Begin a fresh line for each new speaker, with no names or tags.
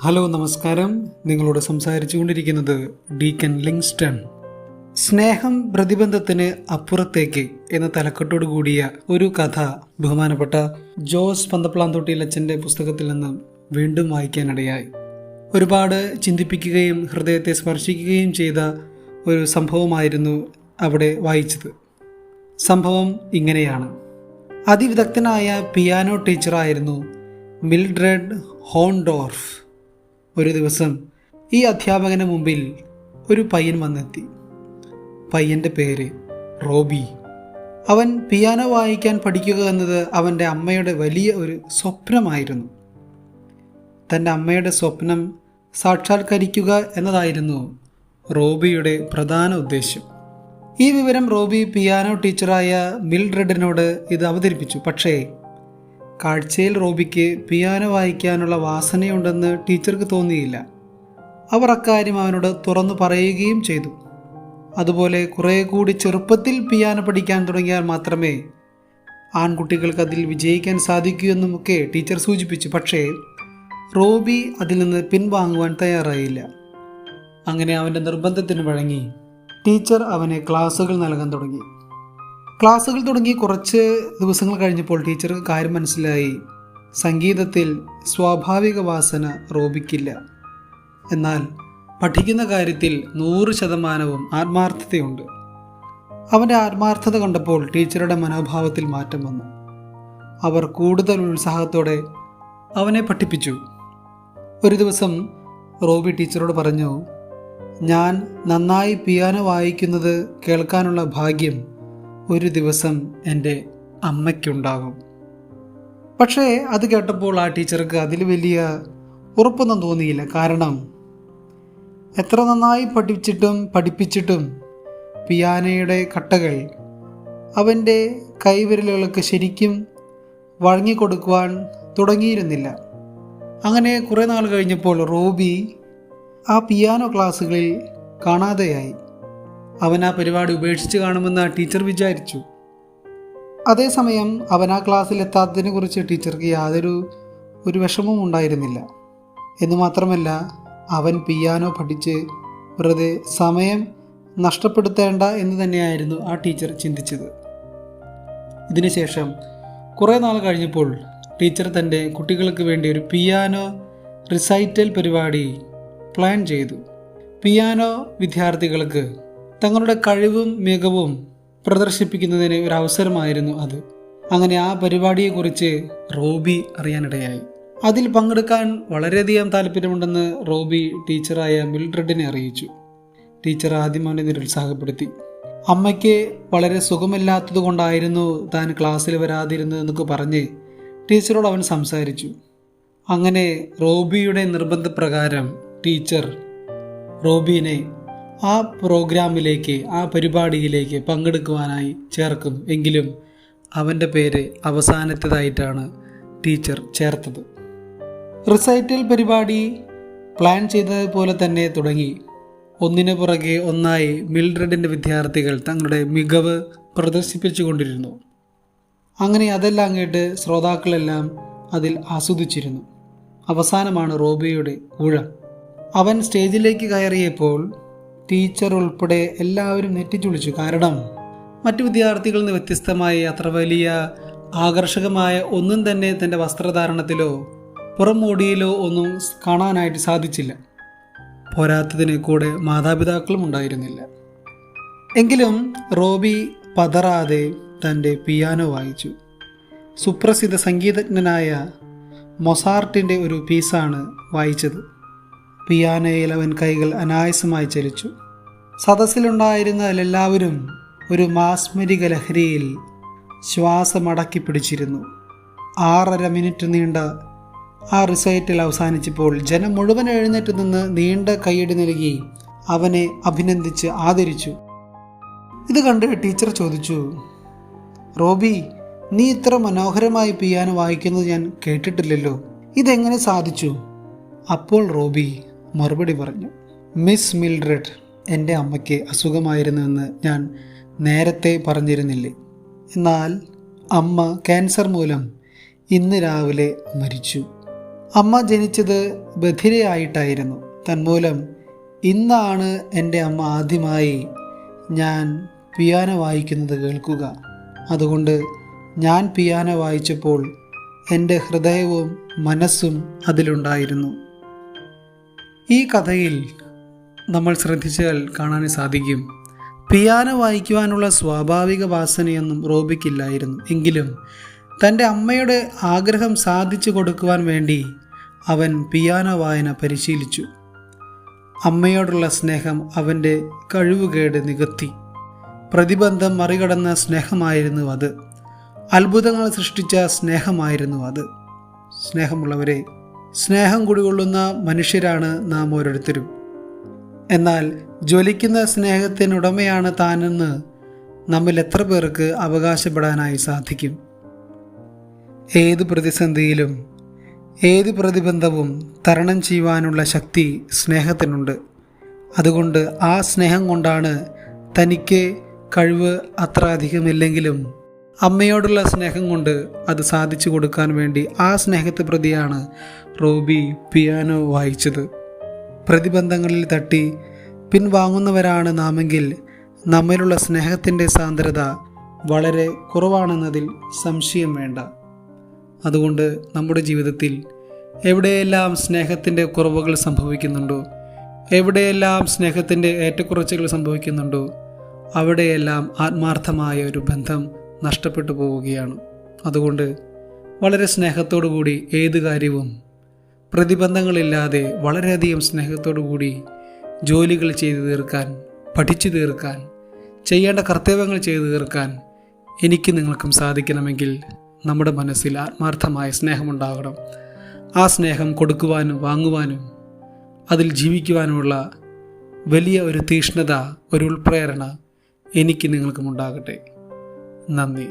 Hello നമസ്കാരം. നിങ്ങളോട് സംസാരിച്ചുകൊണ്ടിരിക്കുന്നത് deacon Livingstone. സ്നേഹം പ്രതിബന്ധത്തിന് അപ്പുറത്തേക്ക് എന്ന തലക്കെട്ടോട് കൂടിയ ഒരു കഥ ബഹുമാനപ്പെട്ട ജോസ് പന്തപ്ലാന്തോട്ടിയിൽ അച്ഛന്റെ പുസ്തകത്തിൽ നിന്ന് വീണ്ടും വായിക്കാനിടയായി. ഒരുപാട് ചിന്തിപ്പിക്കുകയും ഹൃദയത്തെ സ്പർശിക്കുകയും ചെയ്ത ഒരു സംഭവമായിരുന്നു അവിടെ വായിച്ചത്. സംഭവം ഇങ്ങനെയാണ്. അതിവിദഗ്ധനായ പിയാനോ ടീച്ചറായിരുന്നു മിൽഡ്രഡ് ഹോൺഡോർഫ് ഒരു ദിവസം ഈ അധ്യാപകന് മുമ്പിൽ ഒരു പയ്യൻ വന്നെത്തി. പയ്യന്റെ പേര് റോബി. അവൻ പിയാനോ വായിക്കാൻ പഠിക്കുക എന്നത് അവന്റെ അമ്മയുടെ വലിയ ഒരു സ്വപ്നമായിരുന്നു. തന്റെ അമ്മയുടെ സ്വപ്നം സാക്ഷാത്കരിക്കുക എന്നതായിരുന്നു റോബിയുടെ പ്രധാന ഉദ്ദേശ്യം. ഈ വിവരം റോബി പിയാനോ ടീച്ചറായ മിൽഡ്രെഡിനോട് ഇത് അവതരിപ്പിച്ചു. പക്ഷേ കാഴ്ചയിൽ റോബിക്ക് പിയാനോ വായിക്കാനുള്ള വാസനയുണ്ടെന്ന് ടീച്ചർക്ക് തോന്നിയില്ല. അവർ അക്കാര്യം അവനോട് തുറന്നു പറയുകയും ചെയ്തു. അതുപോലെ കുറേ കൂടി ചെറുപ്പത്തിൽ പിയാനോ പഠിക്കാൻ തുടങ്ങിയാൽ മാത്രമേ ആൺകുട്ടികൾക്ക് അതിൽ വിജയിക്കാൻ സാധിക്കൂ എന്നുമൊക്കെ ടീച്ചർ സൂചിപ്പിച്ചു. പക്ഷേ റോബി അതിൽ നിന്ന് പിൻവാങ്ങുവാൻ തയ്യാറായില്ല. അങ്ങനെ അവന്റെ നിർബന്ധത്തിന് വഴങ്ങി ടീച്ചർ അവനെ ക്ലാസ്സുകൾ നൽകാൻ തുടങ്ങി. ക്ലാസ്സുകൾ തുടങ്ങി കുറച്ച് ദിവസങ്ങൾ കഴിഞ്ഞപ്പോൾ ടീച്ചർക്ക് കാര്യം മനസ്സിലായി. സംഗീതത്തിൽ സ്വാഭാവിക വാസന റോബിക്കില്ല. എന്നാൽ പഠിക്കുന്ന കാര്യത്തിൽ നൂറ് ശതമാനവും ആത്മാർത്ഥതയുണ്ട്. അവന്റെ ആത്മാർത്ഥത കണ്ടപ്പോൾ ടീച്ചറുടെ മനോഭാവത്തിൽ മാറ്റം വന്നു. അവർ കൂടുതൽ ഉത്സാഹത്തോടെ അവനെ പഠിപ്പിച്ചു. ഒരു ദിവസം റോബി ടീച്ചറോട് പറഞ്ഞു ഞാൻ നന്നായി പിയാനോ വായിക്കുന്നത് കേൾക്കാനുള്ള ഭാഗ്യം ഒരു ദിവസം എന്റെ അമ്മയ്ക്കുണ്ടാകും. പക്ഷേ അത് കേട്ടപ്പോൾ ആ ടീച്ചർക്ക് അതിൽ വലിയ ഉറപ്പൊന്നും തോന്നിയില്ല. കാരണം എത്ര നന്നായി പഠിച്ചിട്ടും പഠിപ്പിച്ചിട്ടും പിയാനയുടെ കട്ടകൾ അവന്റെ കൈവിരലുകൾക്ക് ശരിക്കും വഴങ്ങിക്കൊടുക്കുവാൻ തുടങ്ങിയിരുന്നില്ല. അങ്ങനെ കുറേ നാൾ കഴിഞ്ഞപ്പോൾ റോബി ആ പിയാനോ ക്ലാസ്സുകളിൽ കാണാതെയായി. അവൻ ആ പരിപാടി ഉപേക്ഷിച്ച് കാണുമെന്ന് ടീച്ചർ വിചാരിച്ചു. അതേസമയം അവൻ ആ ക്ലാസ്സിൽ എത്താത്തതിനെ കുറിച്ച് ടീച്ചർക്ക് യാതൊരു ഒരു വിഷമവും ഉണ്ടായിരുന്നില്ല. എന്ന് മാത്രമല്ല അവൻ പിയാനോ പഠിച്ച് വെറുതെ സമയം നഷ്ടപ്പെടുത്തേണ്ട എന്ന് തന്നെയായിരുന്നു ആ ടീച്ചർ ചിന്തിച്ചത്. ഇതിനുശേഷം കുറേ നാൾ കഴിഞ്ഞപ്പോൾ ടീച്ചർ തന്റെ കുട്ടികൾക്ക് വേണ്ടി ഒരു പിയാനോ റിസൈറ്റൽ പരിപാടി പ്ലാൻ ചെയ്തു. പിയാനോ വിദ്യാർത്ഥികൾക്ക് തങ്ങളുടെ കഴിവും മികവും പ്രദർശിപ്പിക്കുന്നതിന് ഒരു അവസരമായിരുന്നു അത്. അങ്ങനെ ആ പരിപാടിയെക്കുറിച്ച് റോബി അറിയാനിടയായി. അതിൽ പങ്കെടുക്കാൻ വളരെയധികം താല്പര്യമുണ്ടെന്ന് റോബി ടീച്ചറായ മിൽഡ്രഡിനെ അറിയിച്ചു. ടീച്ചർ ആദ്യം അവനെ നിരുത്സാഹപ്പെടുത്തി. അമ്മയ്ക്ക് വളരെ സുഖമില്ലാത്തത് കൊണ്ടായിരുന്നു താൻ ക്ലാസ്സിൽ വരാതിരുന്നതെന്നൊക്കെ പറഞ്ഞ് ടീച്ചറോട് അവൻ സംസാരിച്ചു. അങ്ങനെ റോബിയുടെ നിർബന്ധപ്രകാരം ടീച്ചർ റോബിനെ ആ പ്രോഗ്രാമിലേക്ക് ആ പരിപാടിയിലേക്ക് പങ്കെടുക്കുവാനായി ചേർക്കും. എങ്കിലും അവന്റെ പേര് അവസാനത്തേതായിട്ടാണ് ടീച്ചർ ചേർത്തത്. റിസൈറ്റൽ പരിപാടി പ്ലാൻ ചെയ്തതുപോലെ തന്നെ തുടങ്ങി. ഒന്നിനു പുറകെ ഒന്നായി മിൽഡ്രഡിന്റെ വിദ്യാർത്ഥികൾ തങ്ങളുടെ മികവ് പ്രദർശിപ്പിച്ചു കൊണ്ടിരുന്നു. അങ്ങനെ അതെല്ലാം കേട്ട് ശ്രോതാക്കളെല്ലാം അതിൽ ആസ്വദിച്ചിരുന്നു. അവസാനമാണ് റോബിയുടെ ഊഴം. അവൻ സ്റ്റേജിലേക്ക് കയറിയപ്പോൾ ടീച്ചർ ഉൾപ്പെടെ എല്ലാവരും നെറ്റിച്ചുളിച്ചു കാരണം മറ്റു വിദ്യാർത്ഥികളിൽ നിന്ന് വ്യത്യസ്തമായി അത്ര വലിയ ആകർഷകമായ ഒന്നും തന്നെ തന്റെ വസ്ത്രധാരണത്തിലോ പുറംമോടിയിലോ ഒന്നും കാണാനായിട്ട് സാധിച്ചില്ല. പോരാത്തതിന് കൂടെ മാതാപിതാക്കളും ഉണ്ടായിരുന്നില്ല. എങ്കിലും റോബി പതറാതെ തന്റെ പിയാനോ വായിച്ചു. സുപ്രസിദ്ധ സംഗീതജ്ഞനായ മൊസാർട്ടിന്റെ ഒരു പീസാണ് വായിച്ചത്. പിയാനോയിൽ അവൻ കൈകൾ അനായാസമായി ചലിച്ചു. സദസ്സിലുണ്ടായിരുന്നതിലെല്ലാവരും ഒരു മാസ്മരിക ലഹരിയിൽ ശ്വാസമടക്കി പിടിച്ചിരുന്നു. ആറര മിനിറ്റ് നീണ്ട ആ റിസൈറ്റിൽ അവസാനിച്ചപ്പോൾ ജനം മുഴുവൻ എഴുന്നേറ്റ് നിന്ന് നീണ്ട കൈയടി നൽകി അവനെ അഭിനന്ദിച്ച് ആദരിച്ചു. ഇത് കണ്ട് ടീച്ചർ ചോദിച്ചു റോബി നീ ഇത്ര മനോഹരമായി പിയാനോ വായിക്കുന്നത് ഞാൻ കേട്ടിട്ടില്ലല്ലോ. ഇതെങ്ങനെ സാധിച്ചു? അപ്പോൾ റോബി മറുപടി പറഞ്ഞു മിസ് മിൽഡ്രഡ് എന്റെ അമ്മയ്ക്ക് അസുഖമായിരുന്നുവെന്ന് ഞാൻ നേരത്തെ പറഞ്ഞിരുന്നില്ലേ. എന്നാൽ അമ്മ ക്യാൻസർ മൂലം ഇന്ന് രാവിലെ മരിച്ചു. അമ്മ ജനിച്ചത് ബധിരയായിട്ടായിരുന്നു. തന്മൂലം ഇന്നാണ് എന്റെ അമ്മ ആദ്യമായി ഞാൻ പിയാനോ വായിക്കുന്നത് കേൾക്കുക. അതുകൊണ്ട് ഞാൻ പിയാനോ വായിച്ചപ്പോൾ എന്റെ ഹൃദയവും മനസ്സും അതിലുണ്ടായിരുന്നു. ഈ കഥയിൽ നമ്മൾ ശ്രദ്ധിച്ചാൽ കാണാൻ സാധിക്കും. പിയാനോ വായിക്കുവാനുള്ള സ്വാഭാവിക വാസനയൊന്നും റോബിക്കില്ലായിരുന്നു. എങ്കിലും തന്റെ അമ്മയുടെ ആഗ്രഹം സാധിച്ചു കൊടുക്കുവാൻ വേണ്ടി അവൻ പിയാനോ വായന പരിശീലിച്ചു. അമ്മയോടുള്ള സ്നേഹം അവന്റെ കഴിവുകേട് നികത്തി. പ്രതിബന്ധം മറികടന്ന സ്നേഹമായിരുന്നു അത്. അത്ഭുതങ്ങൾ സൃഷ്ടിച്ച സ്നേഹമായിരുന്നു അത്. സ്നേഹമുള്ളവരെ സ്നേഹം കുടികൊള്ളുന്ന മനുഷ്യരാണ് നാം ഓരോരുത്തരും. എന്നാൽ ജ്വലിക്കുന്ന സ്നേഹത്തിനുടമയാണ് താനെന്ന് നമ്മിൽ എത്ര പേർക്ക് അവകാശപ്പെടാനായി സാധിക്കും? ഏത് പ്രതിസന്ധിയിലും ഏത് പ്രതിബന്ധവും തരണം ചെയ്യുവാനുള്ള ശക്തി സ്നേഹത്തിനുണ്ട്. അതുകൊണ്ട് ആ സ്നേഹം കൊണ്ടാണ് തനിക്ക് കഴിവ് അത്ര അധികമില്ലെങ്കിലും അമ്മയോടുള്ള സ്നേഹം കൊണ്ട് അത് സാധിച്ചു കൊടുക്കാൻ വേണ്ടി ആ സ്നേഹത്തെ പ്രതിയാണ് റോബി പിയാനോ വായിച്ചത്. പ്രതിബന്ധങ്ങളിൽ തട്ടി പിൻവാങ്ങുന്നവരാണ് നാമെങ്കിൽ നമ്മിലുള്ള സ്നേഹത്തിന്റെ സാന്ദ്രത വളരെ കുറവാണെന്നതിൽ സംശയം വേണ്ട. അതുകൊണ്ട് നമ്മുടെ ജീവിതത്തിൽ എവിടെയെല്ലാം സ്നേഹത്തിന്റെ കുറവുകൾ സംഭവിക്കുന്നുണ്ടോ എവിടെയെല്ലാം സ്നേഹത്തിന്റെ ഏറ്റക്കുറച്ചുകൾ സംഭവിക്കുന്നുണ്ടോ അവിടെയെല്ലാം ആത്മാർത്ഥമായ ഒരു ബന്ധം നഷ്ടപ്പെട്ടു പോവുകയാണ്. അതുകൊണ്ട് വളരെ സ്നേഹത്തോടു കൂടി ഏത് കാര്യവും പ്രതിബന്ധങ്ങളില്ലാതെ വളരെയധികം സ്നേഹത്തോടു കൂടി ജോലികൾ ചെയ്തു തീർക്കാൻ പഠിച്ചു തീർക്കാൻ ചെയ്യേണ്ട കർത്തവ്യങ്ങൾ ചെയ്തു തീർക്കാൻ എനിക്ക് നിങ്ങൾക്കും സാധിക്കണമെങ്കിൽ നമ്മുടെ മനസ്സിൽ ആത്മാർത്ഥമായ സ്നേഹമുണ്ടാകണം. ആ സ്നേഹം കൊടുക്കുവാനും വാങ്ങുവാനും അതിൽ ജീവിക്കുവാനുമുള്ള വലിയ ഒരു തീഷ്ണത ഒരു ഉൾപ്രേരണ എനിക്ക് നിങ്ങൾക്കും ഉണ്ടാകട്ടെ. നന്ദി.